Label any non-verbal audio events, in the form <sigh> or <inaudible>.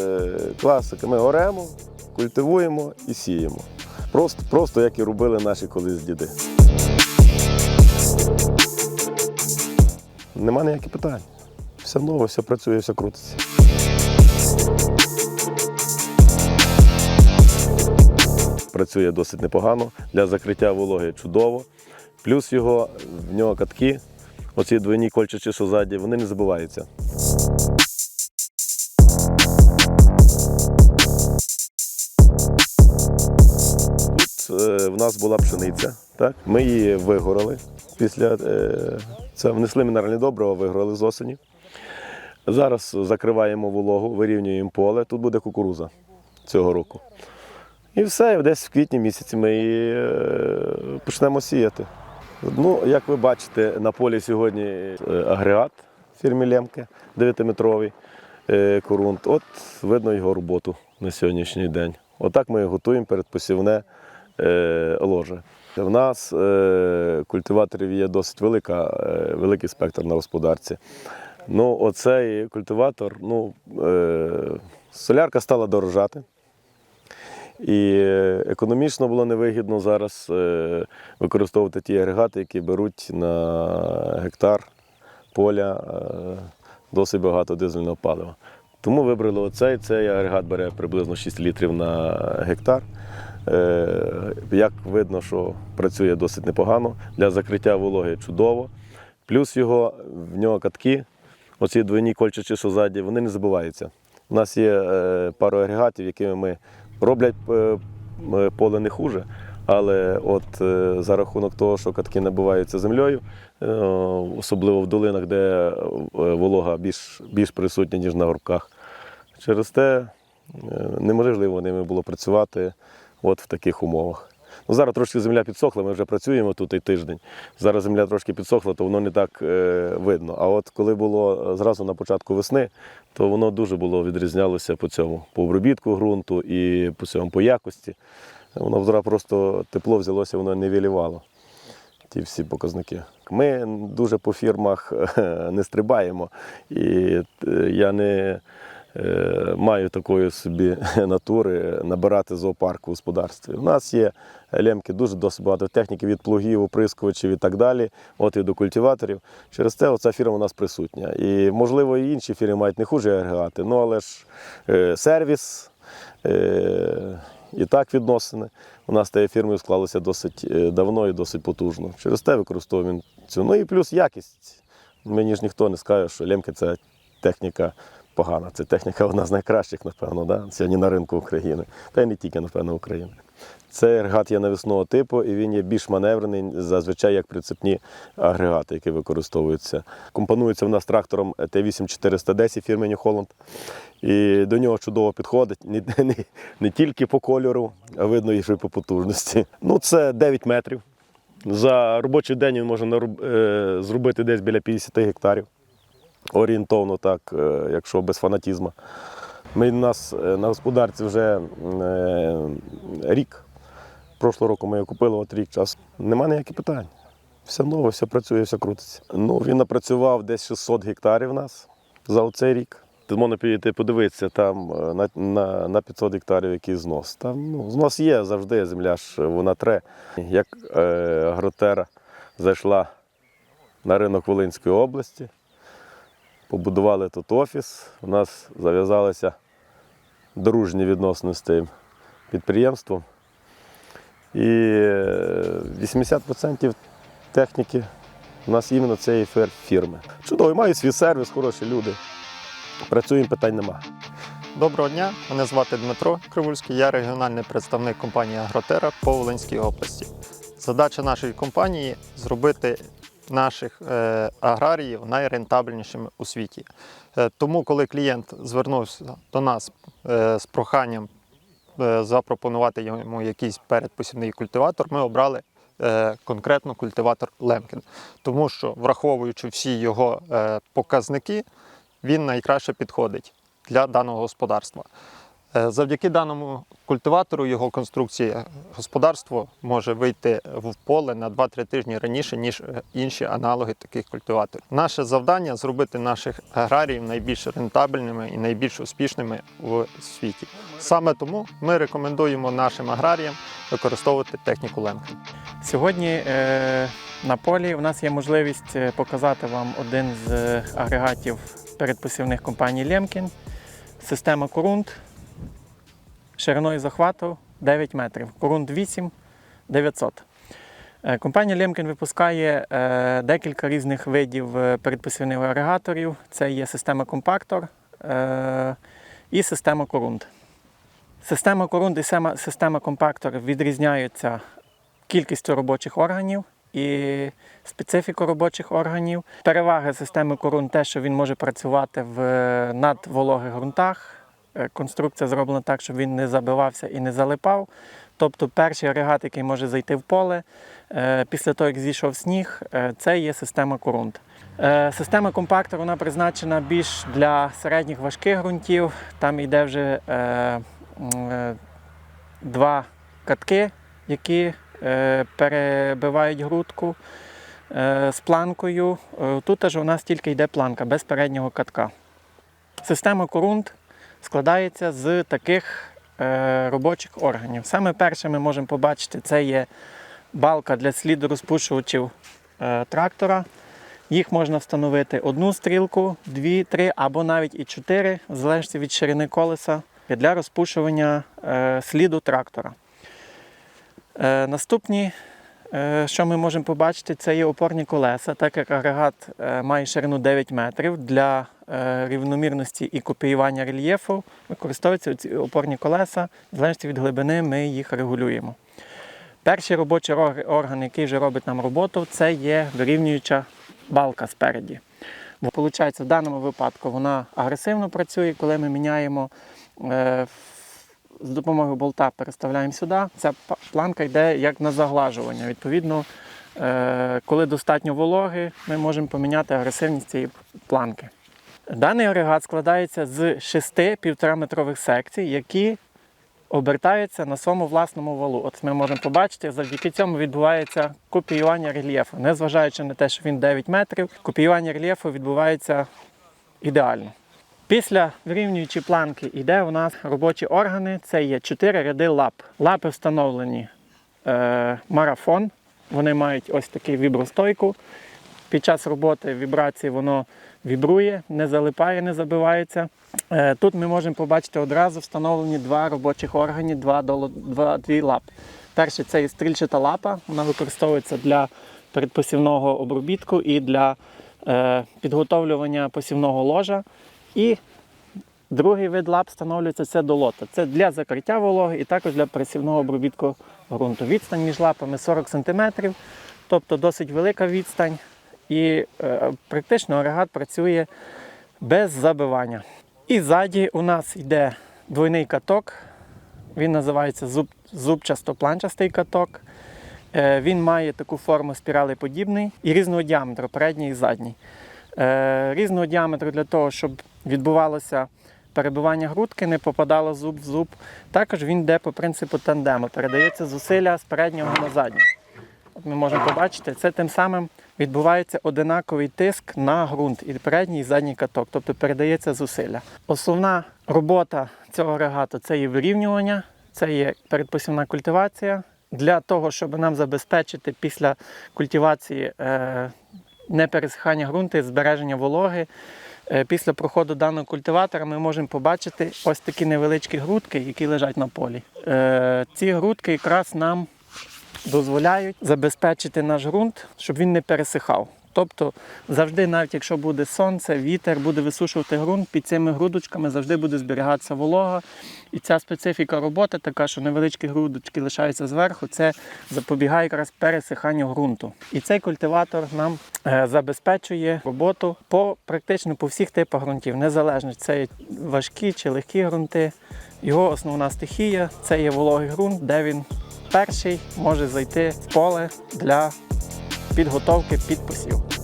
е, класика. Ми оремо, культивуємо і сіємо. Просто, просто як і робили наші колись діди. Нема ніяких питань. Все нове, все працює, все крутиться. Працює досить непогано. Для закриття вологи чудово. Плюс його, в нього катки, оці двойні кольчачі, що ззаді, вони не забиваються. Тут е, в нас була пшениця, так? ми її вигорали. Після е, це внесли мінеральні добрива, вигорали з осені. Зараз закриваємо вологу, вирівнюємо поле. Тут буде кукуруза цього року. І все, десь в квітні місяці ми її е, почнемо сіяти. Ну, як ви бачите, на полі сьогодні агрегат фірмі Лемке 9-метровий е, корунт. От видно його роботу на сьогоднішній день. Отак ми готуємо передпосівне е, ложе. В нас е, культиваторів є досить велика, е, великий спектр на господарці. Ну, оцей культиватор, ну, солярка стала дорожати. І економічно було невигідно зараз використовувати ті агрегати, які беруть на гектар поля досить багато дизельного палива. Тому вибрали оцей. Цей агрегат бере приблизно 6 літрів на гектар. Е, Як видно, що працює досить непогано. Для закриття вологи чудово. Плюс його в нього катки, оці двойні кольчачі, що ззаді, вони не забиваються. У нас є е, пару агрегатів, якими ми роблять е, поле не хуже. Але от за рахунок того, що катки набиваються землею, особливо в долинах, де волога більш, більш присутня, ніж на горбках, через те неможливо ними було працювати от в таких умовах. Ну, зараз трошки земля підсохла, ми вже працюємо тут і тиждень. Зараз земля трошки підсохла, то воно не так е, видно. А от коли було зразу на початку весни, то воно дуже було відрізнялося по цьому, по обробітку ґрунту і по цьому по якості. Воно зараз просто тепло взялося, воно не вілівало. Ті всі показники. Ми дуже по фірмах <laughs> не стрибаємо. І е, я не е, маю такої собі <laughs> натури набирати зоопарк у господарстві. У нас є лемки дуже досить багато техніки від плугів, оприскувачів і так далі, от і до культиваторів. Через це оця фірма у нас присутня. І, можливо, і інші фірми мають не хуже агрегати, ну але ж е, сервіс. Е, і так відносини. У нас тією фірмою склалося досить е, давно і досить потужно. Через те використовуємо цю. Ну і плюс якість. Мені ж ніхто не скаже, що лемки це техніка погана. Це техніка одна з найкращих, напевно, да? сьогодні на ринку України. Та й не тільки, напевно, України. Цей агрегат є навісного типу і він є більш маневрений, зазвичай як прицепні агрегати, які використовуються. Компонується в нас трактором Т8410 фірми New Holland. І до нього чудово підходить не, <laughs> не, не тільки по кольору, а видно і по потужності. Ну, це 9 метрів. За робочий день він може е, зробити десь біля 50 гектарів. Орієнтовно так, е, якщо без фанатізму. Ми нас е, на господарці вже е, рік. Прошлого року ми його купили, от рік час. Нема ніяких питань. Все нове, все працює, все крутиться. Ну, він напрацював десь 600 гектарів у нас за оцей рік. Можна підійти подивитися, там на, на, на 500 гектарів який знос. Там ну, знос є завжди, земля ж вона тре. Як е, агротера зайшла на ринок Волинської області, побудували тут офіс, у нас зав'язалися дружні відносини з тим підприємством. І е, 80% техніки у нас іменно цієї фірми. Чудово, мають свій сервіс, хороші люди. Працюємо, питань нема. Доброго дня, мене звати Дмитро Кривульський, я регіональний представник компанії Агротера по Волинській області. Задача нашої компанії зробити наших е, аграріїв найрентабельнішими у світі. Е, тому, коли клієнт звернувся до нас е, з проханням запропонувати йому якийсь передпосівний культиватор, ми обрали конкретно культиватор Лемкін. Тому що, враховуючи всі його показники, він найкраще підходить для даного господарства. Е, Завдяки даному культиватору, його конструкції, господарство може вийти в поле на 2-3 тижні раніше, ніж е, інші аналоги таких культиваторів. Наше завдання зробити наших аграріїв найбільш рентабельними і найбільш успішними у світі. Саме тому ми рекомендуємо нашим аграріям використовувати техніку Ленкен. Сьогодні е, на полі у нас є можливість показати вам один з агрегатів передпосівних компаній Лемкін. Система Корунт шириною захвату 9 метрів. Корунт 8 900. Е, Компанія Лемкін випускає е, декілька різних видів е, передпосівних агрегаторів. Це є система компактор е, і система Корунт. Система Корунт і система компактор відрізняються кількістю робочих органів і специфіку робочих органів. Переваги системи Корун те, що він може працювати в надвологих ґрунтах. Е, Конструкція зроблена так, щоб він не забивався і не залипав. Тобто перший агрегат, який може зайти в поле е, після того, як зійшов сніг, е, це є система Корунт. Е, Система компактор вона призначена більш для середніх важких ґрунтів. Там йде вже два катки, які перебивають грудку з планкою. Тут аж у нас тільки йде планка без переднього катка. Система корунт складається з таких е, робочих органів. Саме перше ми можемо побачити, це є балка для слідорозпушувачів е, трактора. Їх можна встановити одну стрілку, дві, три або навіть і чотири, в залежності від ширини колеса для розпушування е, сліду трактора. Наступні, що ми можемо побачити, це є опорні колеса, так як агрегат має ширину 9 метрів для рівномірності і копіювання рельєфу, використовуються ці опорні колеса, в залежності від глибини ми їх регулюємо. Перший робочий орган, який вже робить нам роботу, це є вирівнююча балка спереді. Виходить, в даному випадку вона агресивно працює, коли ми міняємо е, з допомогою болта переставляємо сюди. Ця планка йде як на заглажування. Відповідно, е, коли достатньо вологи, ми можемо поміняти агресивність цієї планки. Даний агрегат складається з шести півтораметрових секцій, які обертаються на своєму власному валу. От ми можемо побачити, завдяки цьому відбувається копіювання рельєфу. Незважаючи на те, що він 9 метрів, копіювання рельєфу відбувається ідеально. Після вирівнюючої планки йде у нас робочі органи. Це є чотири ряди лап. Лапи встановлені е, марафон. Вони мають ось таку вібростойку. Під час роботи вібрації воно вібрує, не залипає, не забивається. Е, тут ми можемо побачити одразу встановлені два робочих органи, два, два, дві лапи. Перший це стрільчата лапа, вона використовується для передпосівного обробітку і для е, підготовлювання посівного ложа. І другий вид лап встановлюється це долота. Це для закриття вологи і також для присівного обробітку ґрунту. Відстань між лапами 40 см, тобто досить велика відстань. І е, практично агрегат працює без забивання. І ззаді у нас йде двойний каток. Він називається зуб, зубчасто-планчастий каток. Е, Він має таку форму спіралеподібний і різного діаметру, передній і задній. Е, Різного діаметру для того, щоб відбувалося перебивання грудки, не попадало зуб в зуб. Також він йде по принципу тандему, передається зусилля з переднього на задній. От ми можемо побачити, це тим самим відбувається одинаковий тиск на ґрунт і передній і задній каток, тобто передається зусилля. Основна робота цього агрегату це є вирівнювання, це є передпосівна культивація. Для того, щоб нам забезпечити після культивації е, непересихання ґрунту і збереження вологи. Е, Після проходу даного культиватора ми можемо побачити ось такі невеличкі грудки, які лежать на полі. Е, Ці грудки якраз нам дозволяють забезпечити наш ґрунт, щоб він не пересихав. Тобто завжди, навіть якщо буде сонце, вітер буде висушувати ґрунт, під цими грудочками завжди буде зберігатися волога. І ця специфіка роботи така, що невеличкі грудочки лишаються зверху, це запобігає якраз пересиханню ґрунту. І цей культиватор нам е, забезпечує роботу по практично по всіх типах ґрунтів, незалежно це важкі чи легкі ґрунти. Його основна стихія це є вологий ґрунт, де він перший може зайти в поле для підготовки під посів.